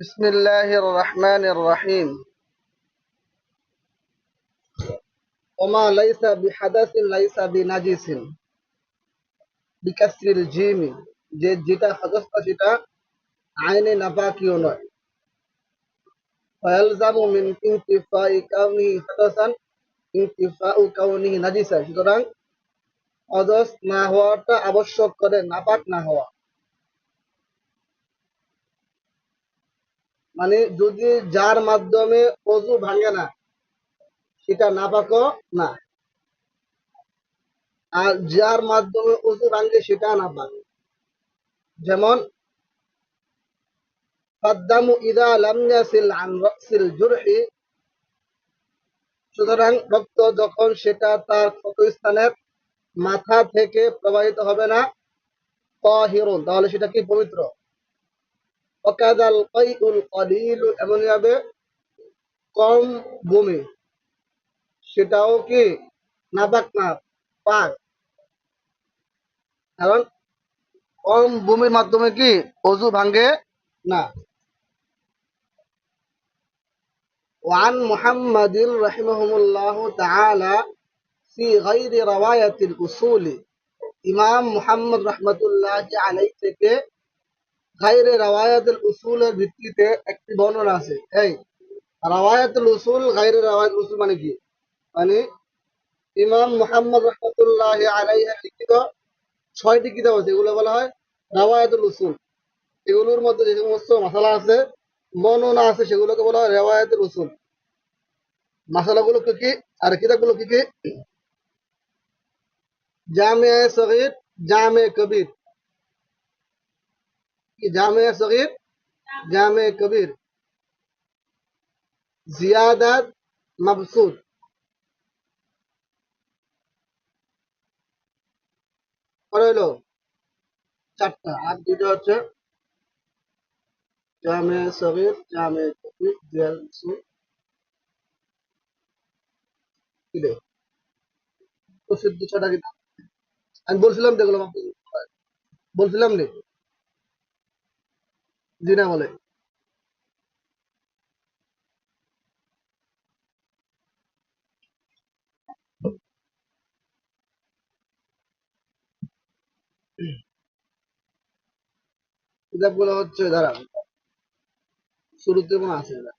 بسم الله الرحمن الرحيم وما ليس بحدث ليس بنجس بكسر الجيم যে যেটা হাদসটা সেটা আইনে নাপাকিও নয় فيلزم من انتفاء كونه حدثا انتفاء كونه نجسا সুতরাং অদস না হওয়াটা আবশ্যক করে নাপাক না হওয়া মানে যদি যার মাধ্যমে অজু ভাঙে না সেটা নাপাকও না। আর যার মাধ্যমে অজু ভাঙে, সেটা যেমন আন রাসিল জুরহি। সুতরাং রক্ত যখন সেটা তার ক্ষত স্থানের মাথা থেকে প্রবাহিত হবে না, তাহলে সেটা কি পবিত্র? অকাদাল কাইউল কলিল এমন ভাবে কম বমি সেটাও কি নাপাক না পাক কারণ কম বমির মাধ্যমে কি অজু ভাঙ্গে না وعن محمد رحمه الله تعالى في غير رواية الأصول ইমাম মুহাম্মদ রহমতুল্লাহ আলাই থেকে গাইরে রাওয়ায়াতুল উসুলের ভিত্তিতে একটি বর্ণনা আছে। এই, রাওয়ায়াতুল উসুল গাইরে উসুল মানে কি? মানে ইমাম মুহাম্মদ রহমতুল্লাহ আলাইহের লিখিত ছয়টি কিতাব আছে। এগুলো বলা হয় রাওয়ায়াতুল উসুল। এগুলোর মধ্যে যে সমস্ত মশালা আছে, বর্ণনা আছে, সেগুলোকে বলা হয় রেওয়ায়াতুল উসুল। মশালাগুলো কি? কি আর কিতাবগুলো কি কি? জামে সগীর, জামে কবির। কি জামে সগীর জামে কবির জিয়াদাত মাবসুদ পরে হলো চারটা আর দুটো হচ্ছে জামে সগীর জামে কবির জিয়াদ মাবসুদ কি রে প্রসিদ্ধ ছটা কিতাব আমি বলছিলাম দেখলাম বলছিলাম নে বলে। কিতাবগুলো হচ্ছে দাঁড়া শুরুতে কোনো আছে না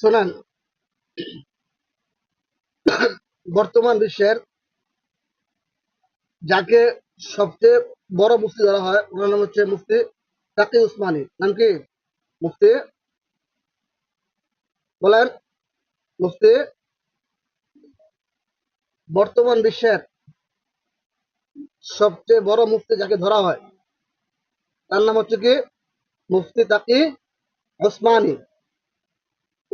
শোনেন, বর্তমান বিশ্বের যাকে সবচেয়ে বড় মুফতি ধরা হয়, ওনার নাম হচ্ছে মুফতি তাকি উসমানী। নাম কি? মুফতি বলেন, মুফতি বর্তমান বিশ্বের সবচেয়ে বড় মুফতি যাকে ধরা হয়, তার নাম হচ্ছে কি? মুফতি তাকি ওসমানী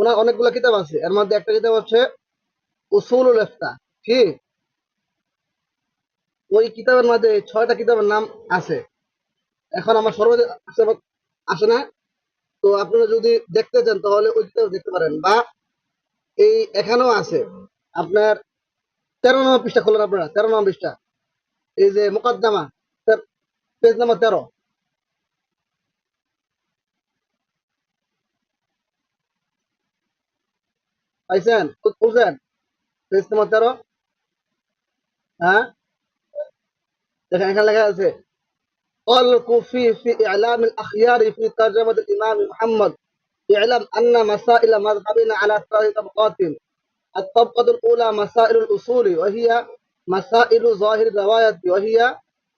ওনার অনেকগুলো কিতাব আছে। এর মধ্যে একটা কিতাব হচ্ছে উসুলুল ইফতা। কি? ওই কিতাবের মধ্যে ছয়টা কিতাবের নাম আছে। এখন আমার সর্বদা আসে না। তো আপনারা যদি দেখতে চান, তাহলে ওই কিতাব দেখতে পারেন। বা এই এখানেও আছে। আপনার তেরো নম্বর পৃষ্ঠা খোলেন আপনারা, তেরো নম্বর পৃষ্ঠা। এই যে মোকদ্দমা পেজ নাম্বার তেরো। পাইছেন বুঝছেন পেজ নাম্বার তেরো হ্যাঁ দেখেন এখানে লেখা আছে قال الكوفي في إعلام الأخيار في ترجمة الإمام محمد اعلم أن مسائل مذهبنا على ثلاث طبقات الطبقة الأولى مسائل الأصول وهي مسائل ظاهر الرواية وهي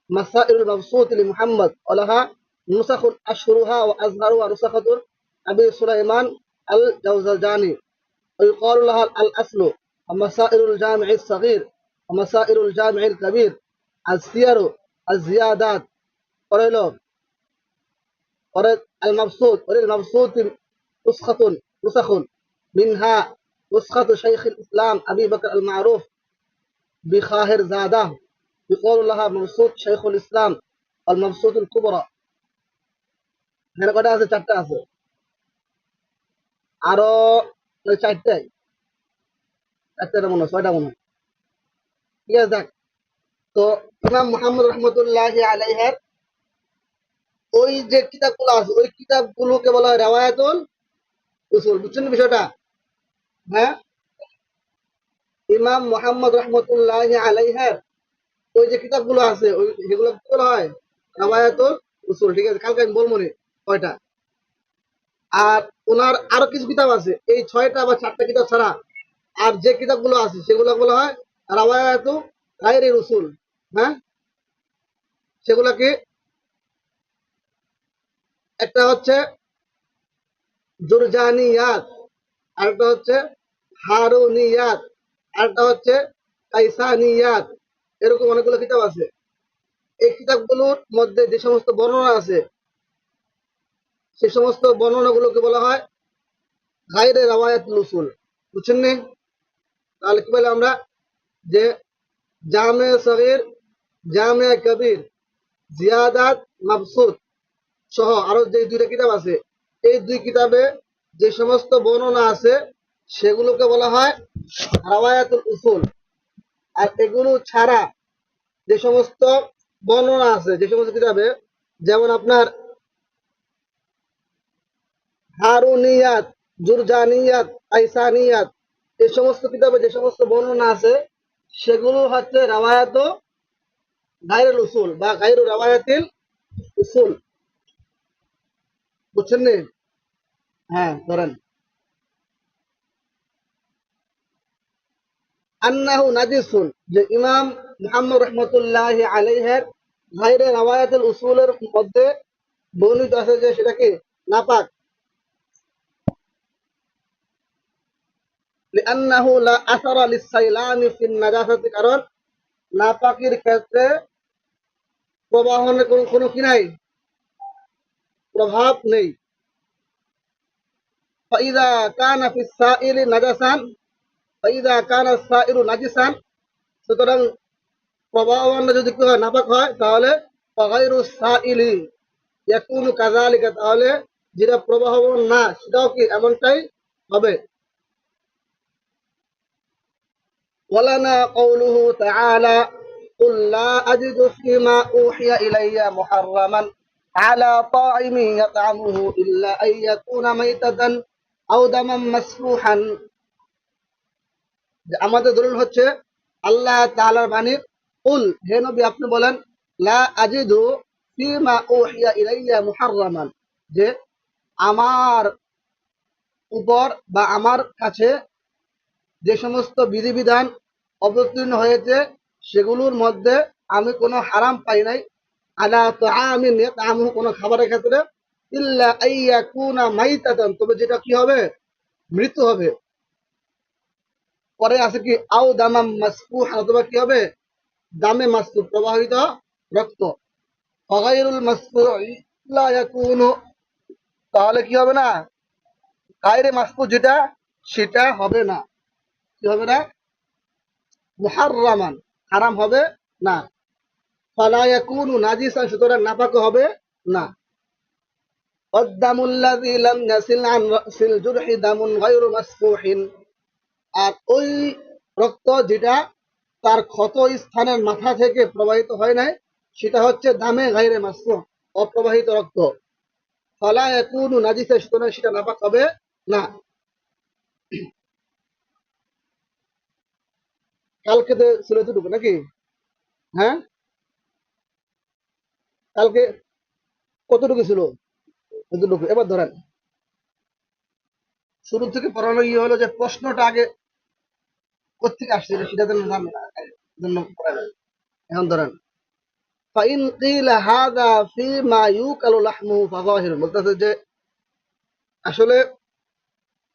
مسائل المبسوط لمحمد ولها نسخ أشهرها وأزهرها نسخة أبي سليمان الجوزجاني ويقال لها الأصل ومسائل الجامع الصغير ومسائل الجامع الكبير السير الزيادات قريل قريل المبسوط قريل المبسوط نسخة نسخ منها نسخة شيخ الإسلام أبي بكر المعروف بخاهر زاده يقول لها مبسوط شيخ الإسلام المبسوط الكبرى এখানে কটা আছে চারটা আছে আরো ওই চারটাই চারটা মনে হয়, ছয়টা মনে হয়। ঠিক আছে দেখ তো ইমাম মোহাম্মদ রহমতুল্লাহ আলাইহের ওই যে কিতাবগুলো আছে, ওই কিতাবগুলোকে বলা হয় উসুল। বুঝছেন বিষয়টা? হ্যাঁ? ইমাম মোহাম্মদ রহমতুল্লাহ আলাইহের ওই যে কিতাবগুলো আছে, ওই সেগুলো কি বলা হয়? রেওয়ায়াতুল উসুল। ঠিক আছে, কালকে আমি বলব নি কয়টা? আর ওনার আরও কিছু কিতাব আছে। এই ছয়টা বা চারটা কিতাব ছাড়া আর যে কিতাবগুলো আছে সেগুলো বলা হয় রাওয়ায়াতু গায়রে রসুল হ্যাঁ? সেগুলো কি একটা হচ্ছে জুরজানিয়াত, আরেকটা হচ্ছে হারুনিয়াত, আরেকটা হচ্ছে কাইসানিয়াত, এরকম অনেকগুলো কিতাব আছে। এই কিতাবগুলোর মধ্যে যে সমস্ত বর্ণনা আছে সে সমস্ত বর্ণনাগুলোকে বলা হয় গাইরে রাওয়ায়াত রসুল বুঝছেন নি? তাহলে কি বলে আমরা? যে জামে সগির, জামে কবির, জিয়াদাত মাবসুদ সহ আরও যে দুইটা কিতাব আছে, এই দুই কিতাবে যে সমস্ত বর্ণনা আছে, সেগুলোকে বলা হয় রাওয়ায়াতুল উসুল। আর এগুলো ছাড়া যে সমস্ত বর্ণনা আছে, যে সমস্ত কিতাবে, যেমন আপনার হারুনিয়াত, জুরজানিয়াত, আইসানিয়াত এই সমস্ত কিতাবে যে সমস্ত বর্ণনা আছে, সেগুলো হচ্ছে রাওয়ায়াত গায়রুল উসুল বা গায়রু রাওয়ায়াতিল উসুল। বুঝছেন নি? হ্যাঁ ধরেন। আন্নাহু নাজিসুন, যে ইমাম মুহাম্মদ রহমতুল্লাহ আলাইহের গায়রে রাওয়ায়াতুল উসুলের মধ্যে বর্ণিত আছে যে সেটা কি? নাপাক। কারণ নাপাকির ক্ষেত্রে প্রবাহনের কোনো কোনো কি নাই? প্রভাব নেই। ফাইদা কানা ফিস সাইলি নাজাসান সুতরাং প্রবাহন যদি হয় নাপাক হয়, তাহলে ফাগাইরু সাইলি তাহলে যেটা প্রবাহ না, সেটাও কি এমনটাই হবে? ولنا قوله تعالى قل لا أجد فيما أوحي إلي محرما على طاعم يطعمه إلا أن يكون ميتة أو دما مسفوحا যে আমাদের দলিল হচ্ছে আল্লাহ তাআলার বাণী কুল হে নবী আপনি বলেন লা আজিদু ফিমা উহিয়া ইলাইয়া মুহাররামান যে আমার উপর বা আমার কাছে যে সমস্ত বিধিবিধান অবতীর্ণ হয়েছে, সেগুলোর মধ্যে আমি কোনো হারাম পাই নাই। আলা তো আমি আমি কোনো খাবারের ক্ষেত্রে ইল্লা আইয়া কুনা মাইতাতান, তবে যেটা কি হবে? মৃত্যু হবে। পরে আছে কি, আও দামাম মাসফুহ অথবা কি হবে? দামে মাসফু প্রবাহিত রক্ত। ফাগাইরুল মাসফু লা ইয়াকুনু। তাহলে কি হবে না? গায়রে মাসফু যেটা, সেটা হবে না। কি হবে না? মুহারমান হারাম হবে না। আর ওই রক্ত যেটা তার ক্ষত স্থানের মাথা থেকে প্রবাহিত হয় নাই, সেটা হচ্ছে দামে গাইরে মাস্ক অপ্রবাহিত রক্ত। ফালায়াকুনু নাজিসান, সুতরাং সেটা নাপাক হবে না। কালকে তো ছিল এতটুকু নাকি? হ্যাঁ? কালকে কতটুকু ছিল? এতটুকু। এবার ধরেন। শুরু থেকে পড়ানো ইয়ে হলো যে প্রশ্নটা আগে কোথেকে আসছে সেটা যেন জানে জন্য এখন ধরেন বলতেছে যে আসলে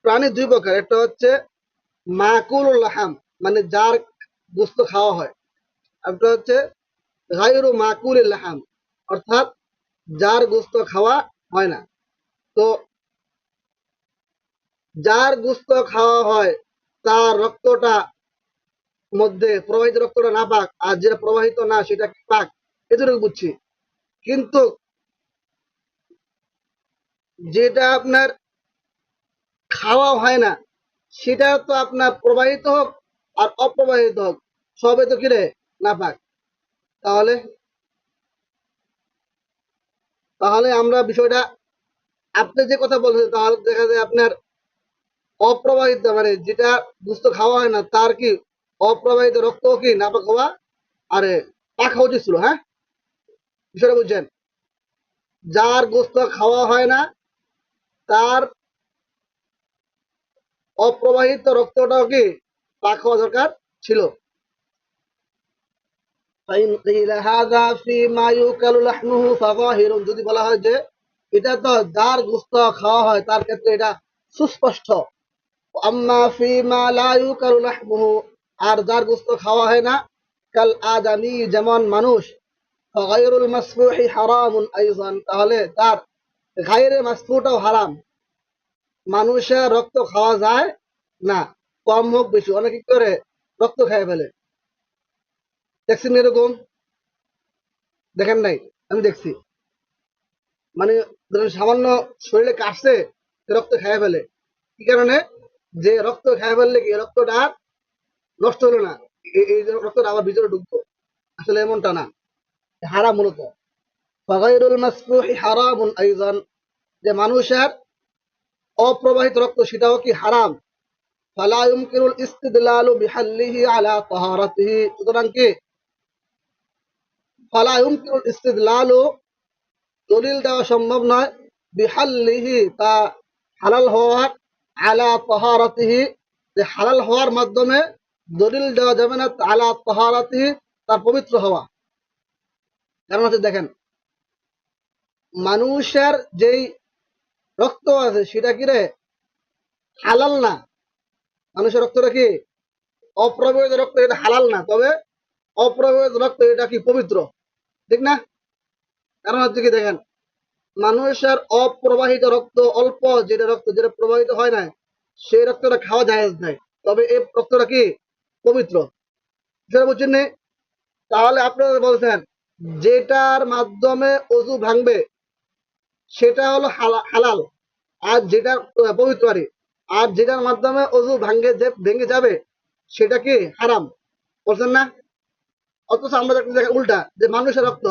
প্রাণী দুই প্রকার। একটা হচ্ছে মাকুলুল লাহাম মানে যার গোস্ত খাওয়া হয়। একটা হচ্ছে গায়রু মাকুলিল লাহাম, অর্থাৎ যার গোস্ত খাওয়া হয় না। তো যার গোস্ত খাওয়া হয়, তার রক্তটা মধ্যে প্রবাহিত রক্তটা না পাক, আর যেটা প্রবাহিত না, সেটা পাক এতটুকু বুঝছি। কিন্তু যেটা আপনার খাওয়া হয় না, সেটা তো আপনার প্রবাহিত হোক আর অপ্রবাহিত হোক। সবে তো কিরে? না পাক। তাহলে? তাহলে আমরা বিষয়টা আপনি যে কথা বলছেন, তাহলে দেখা যায় আপনার অপ্রবাহিত মানে যেটা দুস্থ খাওয়া হয় না, তার কি অপ্রবাহিত রক্ত কি নাপাক হওয়া? আরে পাখা উচিত ছিল হ্যাঁ? বিষয়টা বুঝছেন? যার গোস্ত খাওয়া হয় না, তার অপ্রবাহিত রক্তটাও কি পাক হওয়া দরকার ছিল। যদি বলা হয় যে এটা তো যার গোস্ত খাওয়া হয় তার ক্ষেত্রে এটা সুস্পষ্ট। আর যার গোস্ত খাওয়া হয় না, কাল আদামি যেমন মানুষ তাহলে তার গায়রে মাসফুটাও হারাম। মানুষের রক্ত খাওয়া যায় না। কম হোক বেশি, অনেক করে, রক্ত খেয়ে ফেলে। দেখছেন এরকম? দেখেন নাই? আমি দেখছি। মানে ধরেন সামান্য শরীরে কাটছে রক্ত খেয়ে ফেলে। কি কারণে? যে রক্ত খেয়ে ফেললে কি রক্তটা নষ্ট হলো না? এই রক্তটা আবার ভিতরে ঢুকতো। আসলে এমনটা না। হারা মূলত। আইজান। যে মানুষের অপ্রবাহিত রক্ত, সেটাও কি হারাম? ফালা ইউমকিনুল ইস্তিদলালু বিহাল্লিহি আলা তাহারাতিহি সুতরাং কি? ফালা ইউমকিনুল ইস্তিদলালু দলিল দেওয়া সম্ভব নয়। বিহাল্লিহি তা হালাল হওয়ার আলা যে হালাল হওয়ার মাধ্যমে দলিল দেওয়া যাবে না আলা তাহারাতিহি তার পবিত্র হওয়া। কারণ হচ্ছে দেখেন, মানুষের যেই রক্ত আছে, সেটা কি রে? হালাল না। মানুষের রক্তটা কি? অপ্রবাহিত রক্ত এটা হালাল না, তবে অপ্রবাহিত রক্ত এটা কি পবিত্র? ঠিক না? কারণ হচ্ছে কি দেখেন, মানুষের অপ্রবাহিত রক্ত অল্প, যেটা রক্ত যেটা প্রবাহিত হয় না, সেই রক্তটা খাওয়া যায় নাই তবে এই রক্তটা কি? পবিত্র। সেটা বুঝছেন? তাহলে আপনারা বলছেন, যেটার মাধ্যমে অজু ভাঙবে, সেটা হলো হালা- হালাল, আর যেটা পবিত্র আর কি। আর যেটার মাধ্যমে অজু ভাঙ্গে যে ভেঙে যাবে সেটা কি হারাম বলছেন না অথচ আমরা দেখতে দেখা উল্টা যে মানুষের রক্ত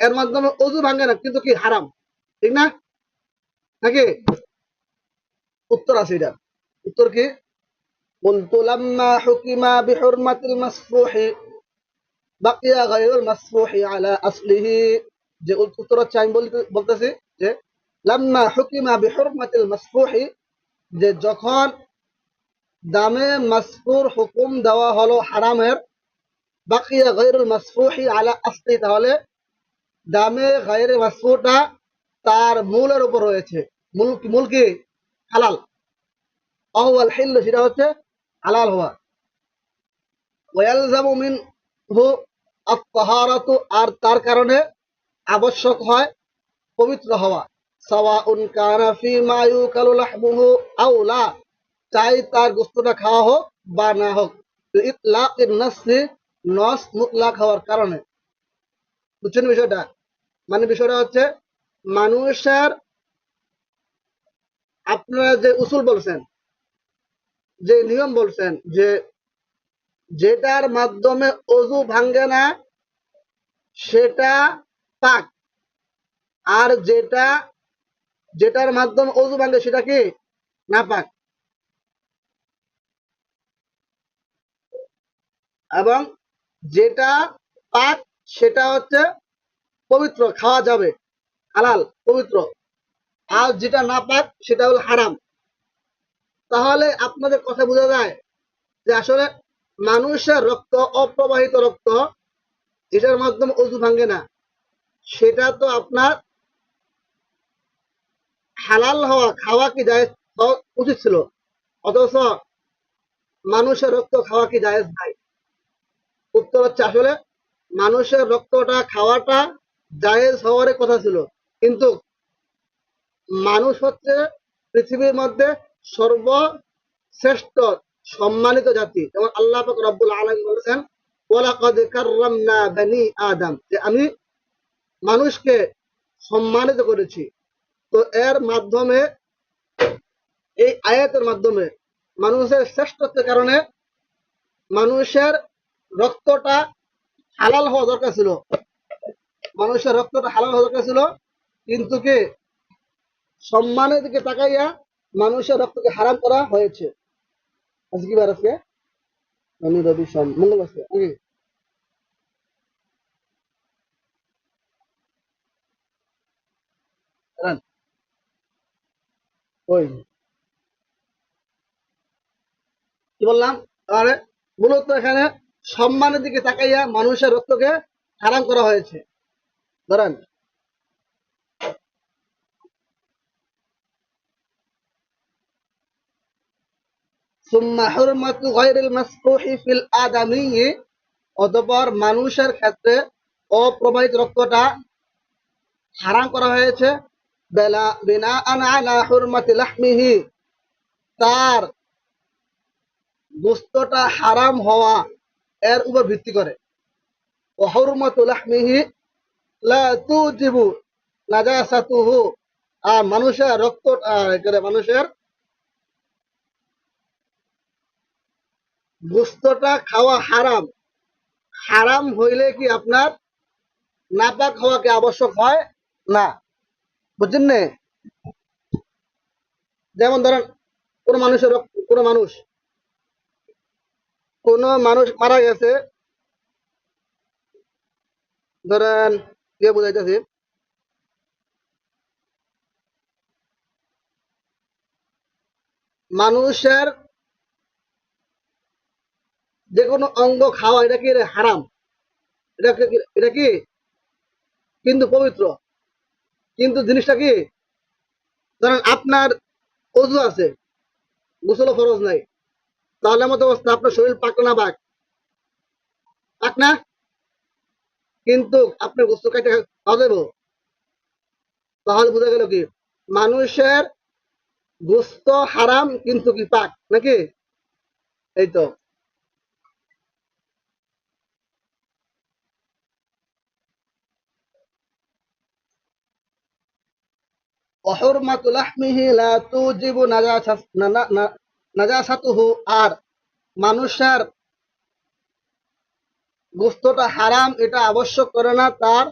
এর মাধ্যমে অজু ভাঙে না কিন্তু কি হারাম ঠিক না নাকি উত্তর আছে এটা উত্তর কি قلت لما حكم بحرمة المسفوح بقي غير المسفوح على أصله যে উত্তর হচ্ছে আমি বলতে- বলতেছি যে লাম্মা হুকিমা বিহুরমাতিল মাসফুহি যে যখন দামে মাসফুর হুকুম দেওয়া হলো হারামের, বাকিয়া গায়রুল মাসফুহি আলা আসলি, তাহলে দামে গায়রে মাসফুরটা তার মূলের উপর রয়েছে। মূল মূল কি? হালাল। অহওয়াল হিল্ল সেটা হচ্ছে হালাল হওয়া। ওয়ালজামু মিনহু আত-তাহারাতু, আর তার কারণে আবশ্যক হয় পবিত্র হওয়া। চাই তার গোস্তটা খাওয়া হোক বা না হোক। ইতলাকিন নাসি নস মুতলাক হওয়ার কারণে। বুঝছেন বিষয়টা? মানে বিষয়টা হচ্ছে, মানুষের, আপনারা যে উসুল বলছেন, যে নিয়ম বলছেন, যে যেটার মাধ্যমে অজু ভাঙ্গে না, সেটা পাক। আর যেটা যেটার মাধ্যমে অজু ভাঙ্গে সেটা কি? না পাক। এবং যেটা পাক, সেটা হচ্ছে পবিত্র, খাওয়া যাবে, হালাল, পবিত্র। আর যেটা না পাক, সেটা হলো হারাম। তাহলে আপনাদের কথা বোঝা যায় যে আসলে মানুষের রক্ত, অপ্রবাহিত রক্ত, যেটার মাধ্যমে অজু ভাঙ্গে না, সেটা তো আপনার হালাল হওয়া, খাওয়া কি যায় উচিত ছিল। অথচ মানুষের রক্ত খাওয়া কি জায়েজ নাই? উত্তর হচ্ছে আসলে মানুষের রক্তটা, খাওয়াটা জায়েজ হওয়ার কথা ছিল। কিন্তু মানুষ হচ্ছে পৃথিবীর মধ্যে সর্বশ্রেষ্ঠ সম্মানিত জাতি। যেমন আল্লাহ রব্বুল আলামিন বলেছেন আদম যে আমি মানুষকে সম্মানিত করেছি। তো এর মাধ্যমে, এই আয়াতের মাধ্যমে মানুষের শ্রেষ্ঠত্বের কারণে মানুষের রক্তটা হালাল হওয়া দরকার ছিল। মানুষের রক্তটা হালাল হওয়া দরকার ছিল। কিন্তু কি? সম্মানের দিকে তাকাইয়া মানুষের রক্তকে হারাম করা হয়েছে। আজকে বার আজকে? শনি রবি সোম মঙ্গল আছে নাকি দাঁড়ান। কি বললাম? আরে মূলত এখানে সম্মানের দিকে তাকাইয়া মানুষের রক্তকে হারাম করা হয়েছে। ধরেন। অতপর মানুষের ক্ষেত্রে অপ্রবাহিত রক্তটা হারাম করা হয়েছে। তার গোস্তটা হারাম হওয়া এর উপর ভিত্তি করে। মানুষের রক্ত মানুষের গোস্তটা খাওয়া হারাম। হারাম হইলে কি আপনার নাপাক হওয়া কি আবশ্যক হয়? না। বুঝছেন নে? যেমন ধরেন, কোন মানুষের কোন মানুষ কোন মানুষ মারা গেছে, ধরেন কে বুঝাইতেছি। মানুষের যে কোনো অঙ্গ খাওয়া, এটা কি হারাম? এটা কি- এটা কি? কিন্তু পবিত্র। কিন্তু জিনিসটা কি? ধরেন আপনার অজু আছে গোসল ফরজ নাই। তাহলে মতো অবস্থা, আপনার শরীর পাক না পাক। পাক না কিন্তু আপনি গোসল কাটে খাওয়া যাব তাহলে বোঝা গেল কি? মানুষের গোস্ত হারাম, কিন্তু কি পাক? নাকি? এই তো। অহরমাতুল নাজাসাতুহু আর মানুষের হারাম, এটা আবশ্যক করে না, তার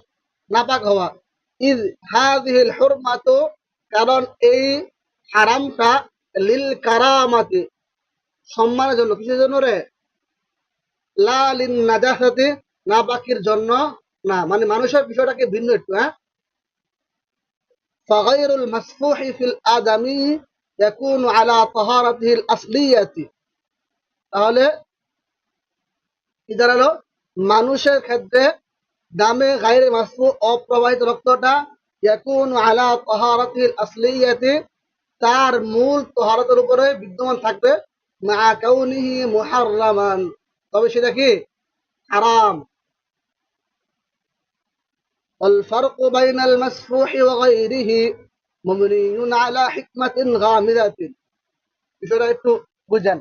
নাপাক হওয়া। ইজ কারণ এই হারামটা লিল কারামাতে, সম্মানের জন্য। কিসের জন্য রে? লাল নাজাসাতে, নাপাকির জন্য না। মানে মানুষের বিষয়টাকে ভিন্ন একটু হ্যাঁ? فغير المسفوح في الآدمي يكون على طهارته الأصلية তাহলে কি দাঁড়ালো মানুষের ক্ষেত্রে দামে গাইরে মাসফু অপ্রবাহিত রক্তটা ইয়াকুন আলা তাহারাতিল আসলিয়াতি তার মূল তহারতের উপরে বিদ্যমান থাকবে মা কাউনিহি মুহাররামান তবে সেটা কি হারাম والفرق بين المسفوح وغيره مبني على حكمة غامضة বিষয়টা একটু বুঝেন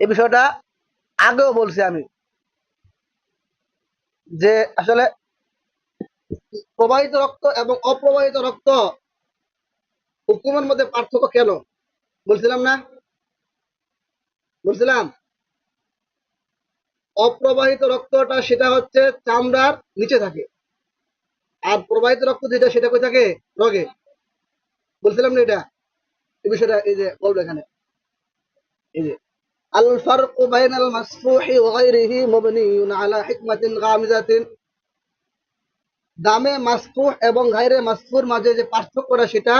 এই বিষয়টা আগেও বলছি আমি যে আসলে প্রবাহিত রক্ত এবং অপ্রবাহিত রক্ত হুকুমের মধ্যে পার্থক্য কেন বলছিলাম না বুঝলাম অপ্রবাহিত রক্তটা সেটা হচ্ছে চামড়ার নিচে থাকে আর প্রবাহিত রক্ত যেটা সেটা কোথায় থাকে রগে বলছিলাম না এটা এই বিষয়টা এই যে বলবো এখানে এই যে الفرق بين المسفوح وغيره مبني على حكمة غامزة দামে মাসফুহ এবং গায়রে মাসফুর মাঝে যে পার্থক্যটা সেটা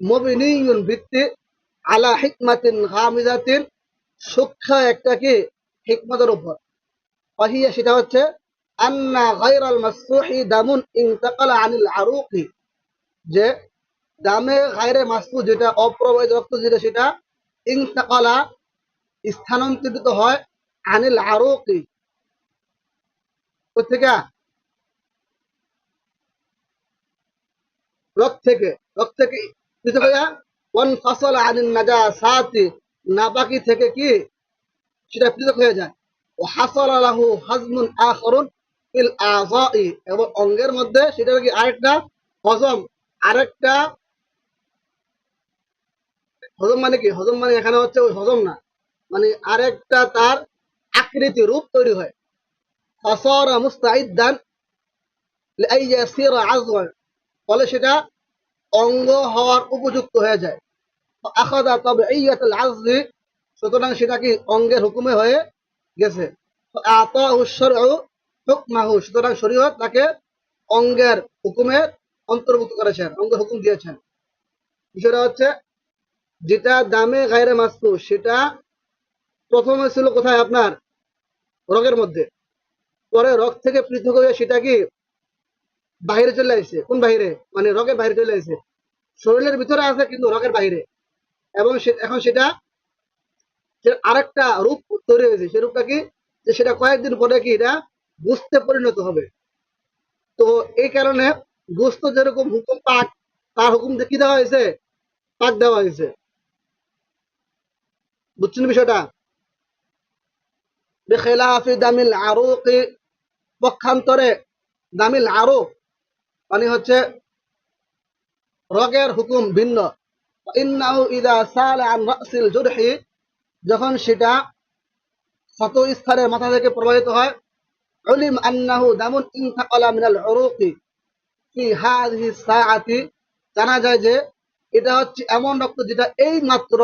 মবিনিয়ুন ভিত্তি আলা হিকমাতিন গামিজাতিন সূক্ষ্ম একটা কি হিকমতের উপর পাহিয়া সেটা হচ্ছে আন্না গায়রাল মাসফুহি দামুন ইনতাকালা আনিল আরুকি। যে দামে গায়রে মাসফু যেটা অপ্রবাহিত রক্ত যেটা সেটা ইনতাকালা স্থানান্তরিত হয় আনিল আরুকি। কোথেকে রক্ত থেকে রক্ত থেকে। হইয়া ওয়ান ফসল সাতি নাপাকি থেকে কি? সেটা পৃথক হয়ে যায়। ও হাসল আলাহু হাজমুন আখরুন ফিল আযাই এবং অঙ্গের মধ্যে সেটা কি আরেকটা হজম আরেকটা হজম মানে কি? হজম মানে এখানে হচ্ছে ওই হজম না। মানে আরেকটা তার আকৃতি রূপ তৈরি হয়। ফসর মুস্তাইদান ফলে সেটা অঙ্গ হওয়ার উপযুক্ত হয়ে যায়। আখাদা তবে ইয়াতুল আজলি সুতরাং সেটা কি অঙ্গের হুকুমে হয়ে গেছে। আতাহু শারউ হুকমাহু সুতরাং শরীয়ত তাকে অঙ্গের হুকুমে অন্তর্ভুক্ত করেছেন, অঙ্গের হুকুম দিয়েছেন। বিষয়টা হচ্ছে, যেটা দামে গায়রে মাসফু সেটা প্রথমে ছিল কোথায় আপনার? রগের মধ্যে। পরে রগ থেকে পৃথক হয়ে সেটা কি? বাইরে চলে আসছে। কোন বাহিরে? মানে রগের বাইরে চলে আসছে। শরীরের ভিতরে আছে, কিন্তু রগের বাইরে এবং এখন সেটা আরেকটা রূপ তৈরি হয়েছে, সে রূপটা কি? যে সেটা কয়েকদিন পরে কি এটা বুঝতে পরিণত হবে। তো এই কারণে গোস্ত যেরকম হুকুম পাক তার হুকুম কি দেওয়া হয়েছে? পাক দেওয়া হয়েছে। বুঝছেন বিষয়টা? বেখেলাফি দামিল আরুকি পক্ষান্তরে দামিল আরও মানে হচ্ছে রগের হুকুম ভিন্ন। যখন সেটা ক্ষত স্থানের মাথা থেকে প্রবাহিত হয় উলিম আন্নাহু দামুন ইনতাকালা মিনাল উরুকি ফি হাযিহি সাআতি জানা যায় যে এটা হচ্ছে এমন রক্ত যেটা এই মাত্র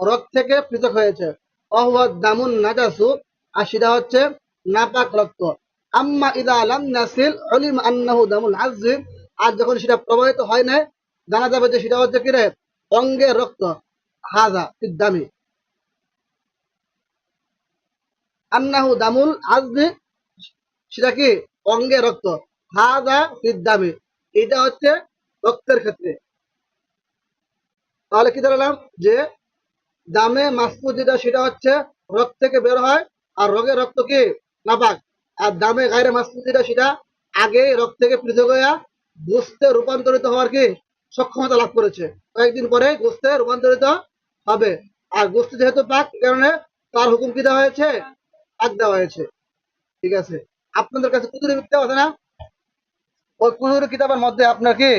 রক্ত থেকে পৃথক হয়েছে। অহুয়া দামুন নাজাসু, আর সেটা হচ্ছে নাপাক রক্ত। আম্মা ইদা লাম নাসিল, উলিম আন্নাহু দামুল আযজি আর যখন সেটা প্রবাহিত হয় না জানা যাবে যে সেটা হচ্ছে কি রে? অঙ্গের রক্ত। হাজা দামি। আন্নাহু দামুল আজদি সেটা কি? অঙ্গের রক্ত। হাজা দামি এটা হচ্ছে রক্তের ক্ষেত্রে। তাহলে কি দাঁড়ালাম যে দামে মাসফুদ যেটা, সেটা হচ্ছে রক্ত থেকে বের হয়, আর রগের রক্ত কি? নাপাক। আর দামে গায়ের মাসফুদ যেটা, সেটা আগে রক্ত থেকে পৃথক হইয়া গোস্তে রূপান্তরিত হওয়ার কি? সক্ষমতা লাভ করেছে। কয়েকদিন পরে গোস্তে রূপান্তরিত হবে। আর গোস্ত যেহেতু পাক কারণে তার হুকুম কি দেওয়া হয়েছে? পাক দেওয়া হয়েছে। ঠিক আছে। আপনাদের কাছে কুদুরের কিতাব আছে না? ওই কুদুরের কিতাবের মধ্যে আপনার কি